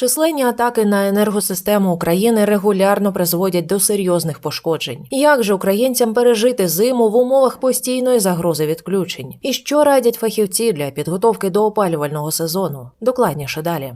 Численні атаки на енергосистему України регулярно призводять до серйозних пошкоджень. Як же українцям пережити зиму в умовах постійної загрози відключень? І що радять фахівці для підготовки до опалювального сезону? Докладніше далі.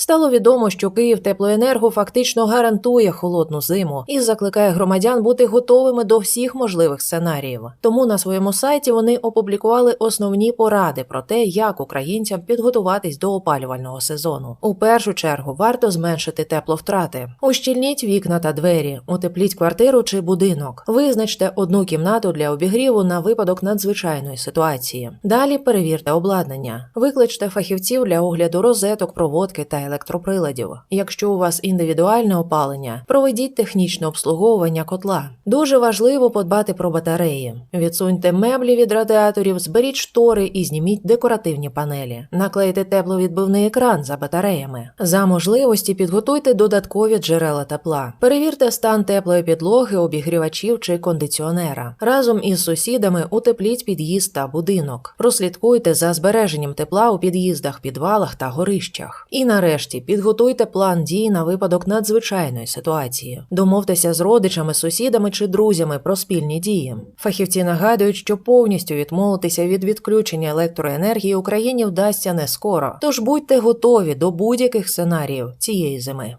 Стало відомо, що Київ теплоенерго фактично гарантує холодну зиму і закликає громадян бути готовими до всіх можливих сценаріїв. Тому на своєму сайті вони опублікували основні поради про те, як українцям підготуватись до опалювального сезону. У першу чергу варто зменшити тепловтрати. Ущільніть вікна та двері, утепліть квартиру чи будинок. Визначте одну кімнату для обігріву на випадок надзвичайної ситуації. Далі перевірте обладнання. Викличте фахівців для огляду розеток, проводки та електроприладів. Якщо у вас індивідуальне опалення, проведіть технічне обслуговування котла. Дуже важливо подбати про батареї. Відсуньте меблі від радіаторів, зберіть штори і зніміть декоративні панелі. Наклейте тепловідбивний екран за батареями. За можливості підготуйте додаткові джерела тепла. Перевірте стан теплої підлоги, обігрівачів чи кондиціонера. Разом із сусідами утепліть під'їзд та будинок. Прослідкуйте за збереженням тепла у під'їздах, підвалах та горищах. І нарешті підготуйте план дій на випадок надзвичайної ситуації. Домовтеся з родичами, сусідами чи друзями про спільні дії. Фахівці нагадують, що повністю відмовитися від відключення електроенергії Україні вдасться не скоро. Тож будьте готові до будь-яких сценаріїв цієї зими.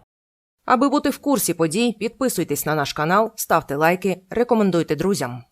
Аби бути в курсі подій, підписуйтесь на наш канал, ставте лайки, рекомендуйте друзям.